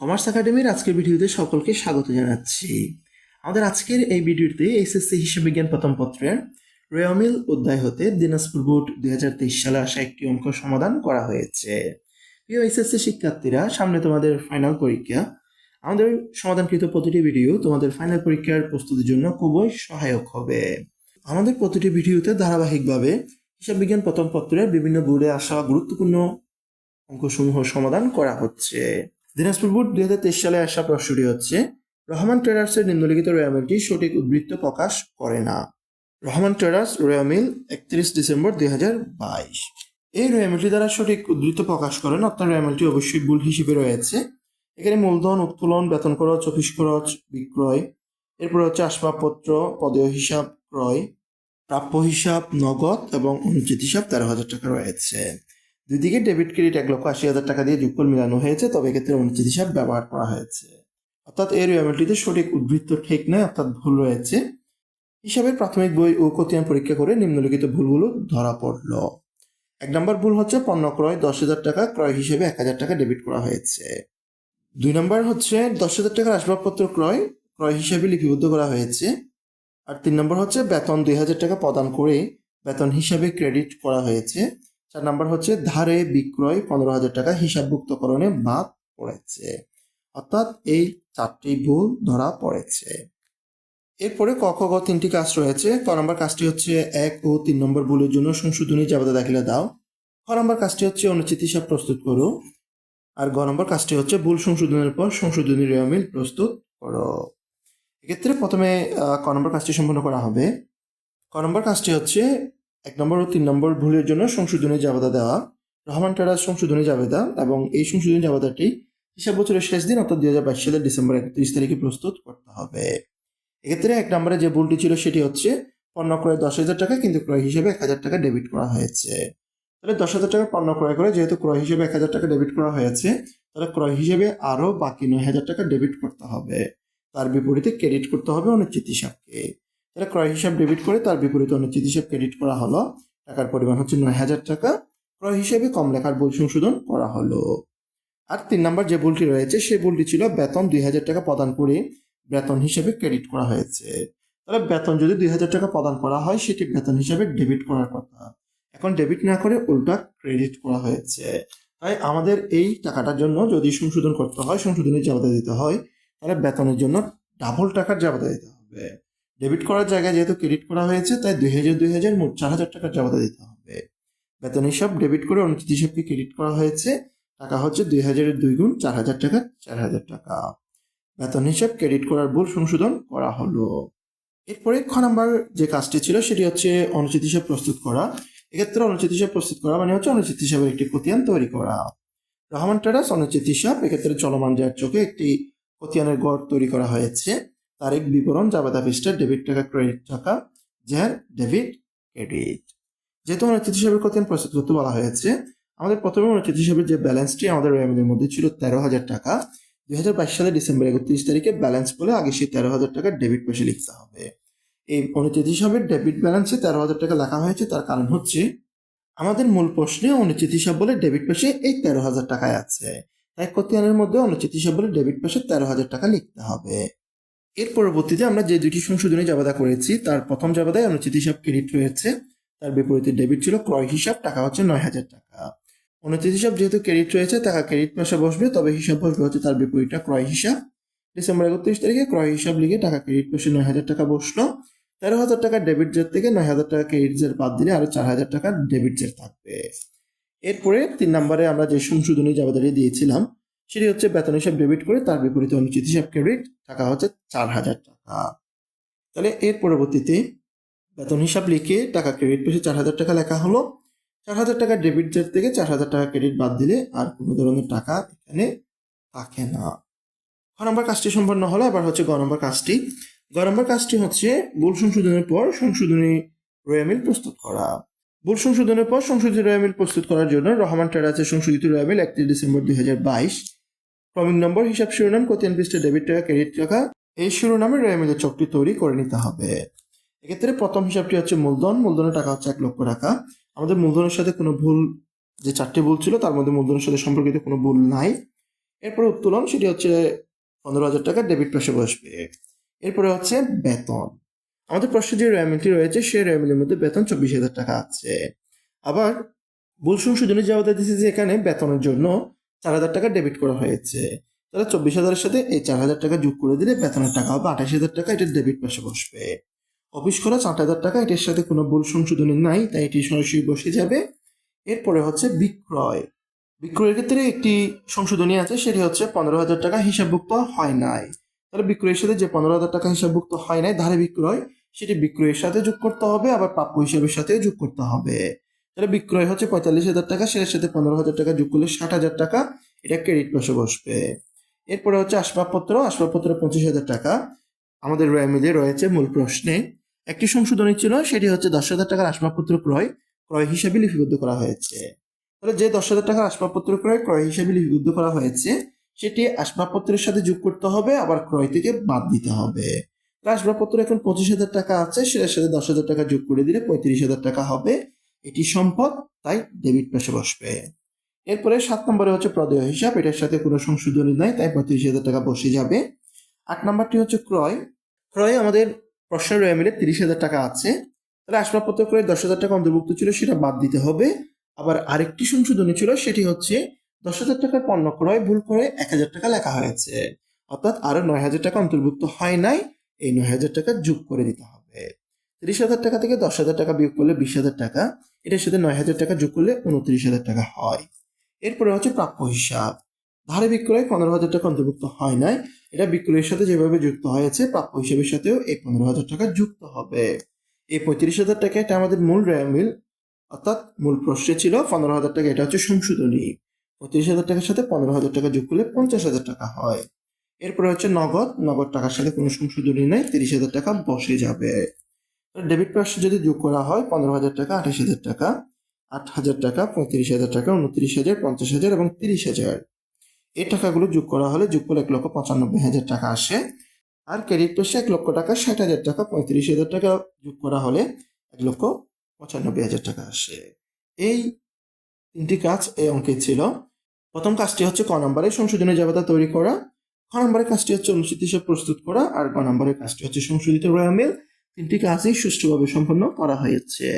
Commerce একাডেমির আজকের ভিডিওতে সকলকে স্বাগত জানাচ্ছি। আমাদের আজকের এই ভিডিওতে এসএসসি হিসাব বিজ্ঞান প্রথম পত্রের রেয়মিল অধ্যায় হতে দিনাজপুর বোর্ড দুই হাজার তেইশ সালে আসা একটি অঙ্ক সমাধান করা হয়েছে। প্রিয় এসএসসি শিক্ষার্থীরা, সামনে তোমাদের ফাইনাল পরীক্ষা। আমাদের সমাধানকৃত প্রতিটি ভিডিও তোমাদের ফাইনাল পরীক্ষার প্রস্তুতির জন্য খুবই সহায়ক হবে। আমাদের প্রতিটি ভিডিওতে ধারাবাহিকভাবে হিসাব বিজ্ঞান প্রথম পত্রের বিভিন্ন বোর্ডে আসা গুরুত্বপূর্ণ অঙ্কসমূহ সমাধান করা হচ্ছে। দিনাজপুর বোর্ড দুই হাজার তেইশ সালে আসা প্রশ্নটি হচ্ছে, রহমান ট্রেডার্সের নিম্নলিখিত রেয়ামিলটি সঠিক উদ্বৃত্ত প্রকাশ করে না। রহমান ট্রেডার্স রেয়ামিল একত্রিশ ডিসেম্বর দুই হাজার বাইশ। এই রেয়ামিলটি দ্বারা সঠিক উদ্ধৃত প্রকাশ করেন, অর্থাৎ রেয়ামিলটি অবশ্যই ভুল হিসেবে রয়েছে। এখানে মূলধন, উত্তোলন, বেতন খরচ, অফিস খরচ, বিক্রয়, এরপর হচ্ছে আসবাবপত্র পদেয় হিসাব, ক্রয়, প্রাপ্য হিসাব, নগদ এবং অনুচিত হিসাব তেরো হাজার টাকা রয়েছে। দুই দিকে ডেবিট ক্রেডিট এক লক্ষ আশি হাজার টাকা দিয়ে যোগফল মিলানো হয়েছে, তবে এক্ষেত্রে অনুচিত হিসাব ব্যবহার করা হয়েছে। অর্থাৎ এই রিয়ামিলটিতে সঠিক উদ্বৃত্ত ঠিক নয়, অর্থাৎ ভুল রয়েছে। হিসাবের প্রাথমিক বই ও খতিয়ান পরীক্ষা করে নিম্নলিখিত ভুলগুলো ধরা পড়ল। এক নম্বর ভুল হচ্ছে পণ্য ক্রয় দশ হাজার টাকা, ক্রয় হিসেবে এক হাজার টাকা ডেবিট করা হয়েছে। দুই নম্বর হচ্ছে দশ হাজার টাকার আসবাবপত্র ক্রয় ক্রয় হিসেবে লিপিবদ্ধ করা হয়েছে। আর তিন নম্বর হচ্ছে বেতন দুই হাজার টাকা প্রদান করে বেতন হিসাবে ক্রেডিট করা হয়েছে। চার নাম্বার হচ্ছে, ধারে বিক্রয় পনেরো হাজার টাকা হিসাবভুক্তকরণে বাদ পড়েছে। অর্থাৎ এই চারটি ভুল ধরা পড়েছে। এরপরে ক গ তিনটি কাজ রয়েছে। ক নম্বর কাজটি হচ্ছে, এক ও তিন নম্বর ভুলের জন্য সংশোধনী জাবেদা দাখিলা দাও। খ নম্বর কাজটি হচ্ছে, অনুচিত হিসাব প্রস্তুত করো। আর গ নম্বর কাজটি হচ্ছে, ভুল সংশোধনের পর সংশোধনী রেয়ামিল প্রস্তুত করো। এক্ষেত্রে প্রথমে ক নম্বর কাজটি সম্পন্ন করা হবে। ক নম্বর কাজটি হচ্ছে এক নম্বর ও তিন নম্বর ভুলের জন্য সংশোধনী জাবেদা দেওয়া। রহমান টেরাস সংশোধনী জাবেদা এবং এই সংশোধনী জাবেদাটি হিসাব বছরের শেষ দিন অর্থাৎ দুই হাজার বাইশ সালের ডিসেম্বর একত্রিশ তারিখে প্রস্তুত করতে হবে। এক্ষেত্রে এক নম্বরে যে ভুলটি ছিল সেটি হচ্ছে পণ্য ক্রয় দশ হাজার টাকা কিন্তু ক্রয় হিসেবে এক হাজার টাকা ডেবিট করা হয়েছে। তাহলে দশ হাজার টাকা পণ্য ক্রয় করে যেহেতু ক্রয় হিসেবে এক হাজার টাকা ডেবিট করা হয়েছে, তাহলে ক্রয় হিসেবে আরও বাকি নয় হাজার টাকা ডেবিট করতে হবে। তার বিপরীতে ক্রেডিট করতে হবে অনুচিত হিসাবকে। তাহলে ক্রয় হিসাব ডেবিট করে তার বিপরীতে অনুচিত হিসাব ক্রেডিট করা হলো। টাকার পরিমাণ হচ্ছে নয় হাজার টাকা। ক্রয় হিসেবে কম লেখার ভুল সংশোধন করা হলো। আর তিন নম্বর যে ভুলটি রয়েছে সেই ভুলটি ছিল বেতন দুই হাজার টাকা প্রদান করে বেতন হিসেবে ক্রেডিট করা হয়েছে। তাহলে বেতন যদি দুই হাজার টাকা প্রদান করা হয়, সেটি বেতন হিসেবে ডেবিট করার কথা। এখন ডেবিট না করে উল্টা ক্রেডিট করা হয়েছে। তাই আমাদের এই টাকাটার জন্য যদি সংশোধন করতে হয়, সংশোধনের জাবেদা দিতে হয়, তাহলে বেতনের জন্য ডাবল টাকার জাবেদা দিতে হবে। ডেবিট করার জায়গায় যেহেতু ক্রেডিট করা হয়েছে, তাই দুই হাজার দুই হাজার মোট চার হাজার টাকার জাবেদা দিতে হবে। বেতন হিসাব ডেবিট করে অনুচিত হিসাবকে ক্রেডিট করা হয়েছে। টাকা হচ্ছে দুই হাজারের দুই গুণ চার হাজার টাকা, চার হাজার টাকা। বেতন হিসাব ক্রেডিট করার ভুল সংশোধন করা হলো। এরপরে খ নাম্বার যে কাজটি ছিল, সেটি হচ্ছে অনুচিত হিসাব প্রস্তুত করা। এক্ষেত্রে অনুচিত হিসাব প্রস্তুত করা মানে হচ্ছে অনুচিত হিসাবের একটি খতিয়ান তৈরি করা। রহমান ট্রেডার্স, অনুচিত হিসাব, এক্ষেত্রে চলমান যার চোখে একটি খতিয়ানের গড় তৈরি করা হয়েছে। তারিখ বিবরণ জাবেদা পৃষ্ঠা ডেবিট টাকা, ক্রেডিট টাকা যার ডেবিট, ক্রেডিট। যেহেতু অনুচিত হিসাবের খতিয়ান প্রস্তুত করতে বলা হয়েছে, আমাদের প্রথমে অনুচিত হিসাবের যে ব্যালেন্সটি আমাদের রেমিনের মধ্যে ছিল তেরো হাজার টাকা দুই হাজার বাইশ সালের ডিসেম্বর একত্রিশ তারিখে ব্যালেন্স বলে আগে সেই তেরো হাজার টাকা ডেবিট পাশে লিখতে হবে। এই অনুচিত হিসাবে ডেবিট ব্যালেন্সে তেরো হাজার টাকা লেখা হয়েছে, তার কারণ হচ্ছে আমাদের মূল প্রশ্নে অনুচিত হিসাব বলে ডেবিট পাশে এই তেরো হাজার টাকায় আছে। তাই খতিয়ানের মধ্যে অনুচিত হিসাব বলে ডেবিট পাশে তেরো হাজার টাকা লিখতে হবে। এর পরবর্তীতে আমরা যে দুটি সংশোধনী জাবেদা করেছি, তার প্রথম জাবেদায় অনুচিত হিসাব ক্রেডিট রয়েছে। তার বিপরীতে ডেবিট ছিল ক্রয় হিসাব, টাকা হচ্ছে নয় হাজার টাকা। অনুচিত হিসাব যেহেতু ক্রেডিট রয়েছে, টাকা ক্রেডিট পাশে বসবে, তবে হিসাব বসবে হচ্ছে তার বিপরীতটা ক্রয় হিসাব। ডিসেম্বর একত্রিশ তারিখে ক্রয় হিসাব লিখে টাকা ক্রেডিট পাশে নয় হাজার টাকা বসল। তেরো হাজার টাকা ডেবিট জের থেকে নয় হাজার টাকা ক্রেডিট জের বাদ দিলে আরও চার হাজার টাকা ডেবিট জের থাকবে। এরপরে তিন নম্বরে আমরা যে সংশোধনী জাবেদারি দিয়েছিলাম সেটি হচ্ছে বেতন হিসাব ডেবিট করে তার বিপরীতে অনুচিত হিসাব ক্রেডিট টাকা হচ্ছে চার হাজার টাকা। তাহলে এর পরবর্তীতে বেতন হিসাব লিখে টাকা ক্রেডিট পেশে চার হাজার টাকা লেখা হলো। চার হাজার টাকা ডেবিট থেকে চার হাজার টাকা ক্রেডিট বাদ দিলে আর কোনো ধরনের টাকা এখানে থাকে না। খ নম্বর কাজটি সম্পন্ন হলো, এবার হচ্ছে গ নম্বর কাজটি। গ নম্বর কাজটি হচ্ছে ভুল সংশোধনের পর সংশোধনী রয়ামিল প্রস্তুত করা। ভুল সংশোধনের পর সংশোধিত রয়ামিল প্রস্তুত করার জন্য রহমান টেরাসের সংশোধিত রয়ামিল একত্রিশ ডিসেম্বর দুই হাজার বাইশ ক্রমিক নম্বর, হিসাব শিরোনাম কতিয়ান পৃষ্ঠে ডেবিট টাকা ক্রেডিট টাকা, এই শিরোনামে রয়ামিলের চকটি তৈরি করে নিতে হবে। এক্ষেত্রে প্রথম হিসাবটি হচ্ছে মূলধন। মূলধনের টাকা হচ্ছে এক লক্ষ টাকা। আমাদের মূলধনের সাথে কোনো ভুল, যে চারটি ভুল ছিল, তার মধ্যে মূলধনের সাথে সম্পর্কিত কোনো ভুল নাই। এরপরে উত্তোলন, সেটি হচ্ছে পনেরো হাজার টাকা ডেবিট পাশে বসবে। এরপরে হচ্ছে বেতন। আমাদের প্রশ্নে যে রেমিলটি রয়েছে, সেই রেমিলের মধ্যে বেতন চব্বিশ হাজার টাকা আছে। আবার ভুল সংশোধনী যাওয়া দিয়েছে যে এখানে বেতনের জন্য চার হাজার টাকা ডেবিট করা হয়েছে। তাহলে চব্বিশ হাজারের সাথে এই চার হাজার টাকা যোগ করে দিলে বেতনের টাকা হবে আঠাশ হাজার টাকা, এটা ডেবিট পাশে বসবে। অফিস খরচ আট হাজার টাকা, এটার সাথে কোনো ভুল সংশোধনী নাই, তাই এটি সরাসরি বসে যাবে। এরপরে হচ্ছে বিক্রয়। বিক্রয়ের ক্ষেত্রে একটি সংশোধনী আছে, সেটি হচ্ছে পনেরো হাজার টাকা হিসাবভুক্ত হয় নাই। তাহলে বিক্রয়ের সাথে যে পনেরো হাজার টাকা হিসাবভুক্ত হয় নাই, ধারে বিক্রয়, সেটি বিক্রয়ের সাথে যোগ করতে হবে, আবার প্রাপ্য হিসাবের সাথে যোগ করতে হবে। তাহলে বিক্রয় হচ্ছে পঁয়তাল্লিশ হাজার টাকা সেটার সাথে পনেরো হাজার টাকা, যোগ করলে ষাট হাজার টাকা এটা ক্রেডিট পাশে বসবে। এরপরে হচ্ছে আসবাবপত্র আসবাবপত্র পঁচিশ হাজার টাকা। আমাদের র্যামিলে রয়েছে মূল প্রশ্নে। একটি সংশোধনী ছিল, সেটি হচ্ছে দশ হাজার টাকার আসবাবপত্র ক্রয় ক্রয় হিসাবে লিপিবদ্ধ করা হয়েছে। তাহলে যে দশ হাজার টাকার আসবাবপত্র ক্রয় ক্রয় হিসাবে লিপিবদ্ধ করা হয়েছে, সেটি আসবাবপত্রের সাথে যোগ করতে হবে, আবার ক্রয় থেকে বাদ দিতে হবে। আসবাবপত্র এখন পঁচিশ হাজার টাকা আছে সেটার সাথে দশ হাজার টাকা যোগ করে দিলে পঁয়ত্রিশ হাজার টাকা হবে। এটি সম্পদ, তাই ডেবিট পাশে বসবে। এরপরে সাত নম্বরে হচ্ছে প্রদেয় হিসাব, এটার সাথে কোনো সংশোধনী নাই, তাই পঁয়ত্রিশ হাজার টাকা বসে যাবে। আট নম্বরটি হচ্ছে ক্রয়। ক্রয় আমাদের প্রশ্নের রেমিলে তিরিশ হাজার টাকা আছে। তাহলে আসবাবপত্র ক্রয় দশ হাজার টাকা অন্তর্ভুক্ত ছিল, সেটা বাদ দিতে হবে। আবার আরেকটি সংশোধনী ছিল, সেটি হচ্ছে দশ হাজার টাকার পণ্য ক্রয়, ভুল করে এক হাজার টাকা লেখা হয়েছে। অর্থাৎ আরও নয় হাজার টাকা অন্তর্ভুক্ত হয় নাই, এই নয় হাজার টাকা যোগ করে দিতে হবে। তিরিশ হাজার টাকা থেকে দশ হাজার টাকা বিয়োগ করলে বিশ হাজার টাকা এটার সাথে নয় হাজার টাকা যোগ করলে উনত্রিশ হাজার টাকা হয় এরপরে হচ্ছে প্রাপ্য হিসাব ধারে বিক্রয় পনেরো হাজার টাকা অন্তর্ভুক্ত হয় নাই এটা বিক্রয়ের সাথে যেভাবে যুক্ত হয়েছে প্রাপ্য হিসাবের সাথেও এই পনেরো হাজার টাকা যুক্ত হবে এই পঁয়ত্রিশ হাজার টাকা এটা আমাদের মূল রেমিল অর্থাৎ মূল প্রশ্নে ছিল পনেরো হাজার টাকা এটা হচ্ছে সংশোধনী পঁয়ত্রিশ হাজার টাকার সাথে পনেরো হাজার টাকা যোগ করলে পঞ্চাশ হাজার টাকা হয় এরপরে হচ্ছে নগদ নগদ টাকার সাথে কোনো সংশোধনী নেই তিরিশ হাজার টাকা বসে যাবে ডেবিট পাশে যদি যোগ করা হয় পনেরো হাজার টাকা, আঠাশ হাজার টাকা, আট হাজার টাকা, পঁয়ত্রিশ হাজার টাকা, উনত্রিশ হাজার, পঞ্চাশ হাজার এবং তিরিশ হাজার। এই টাকাগুলো যোগ করা হলে যোগ করলে এক লক্ষ পঁচানব্বই হাজার টাকা আসে। আর ক্রেডিট পাশে এক লক্ষ টাকা, ষাট হাজার টাকা, পঁয়ত্রিশ হাজার টাকা যোগ করা হলে এক লক্ষ পঁচানব্বই হাজার টাকা আসে। এই তিনটি কাজ এই অঙ্কে ছিল। প্রথম কাজটি হচ্ছে ক নম্বরে সংশোধনী জাবেদা তৈরি করা। খ নম্বরের কাজটি হচ্ছে অনুচিত হিসেবে প্রস্তুত করা। আর গ নম্বরের কাজটি হচ্ছে সংশোধিত রয়ামেল তিনটি কাজই সুষ্ঠুভাবে সম্পন্ন করা হয়েছে।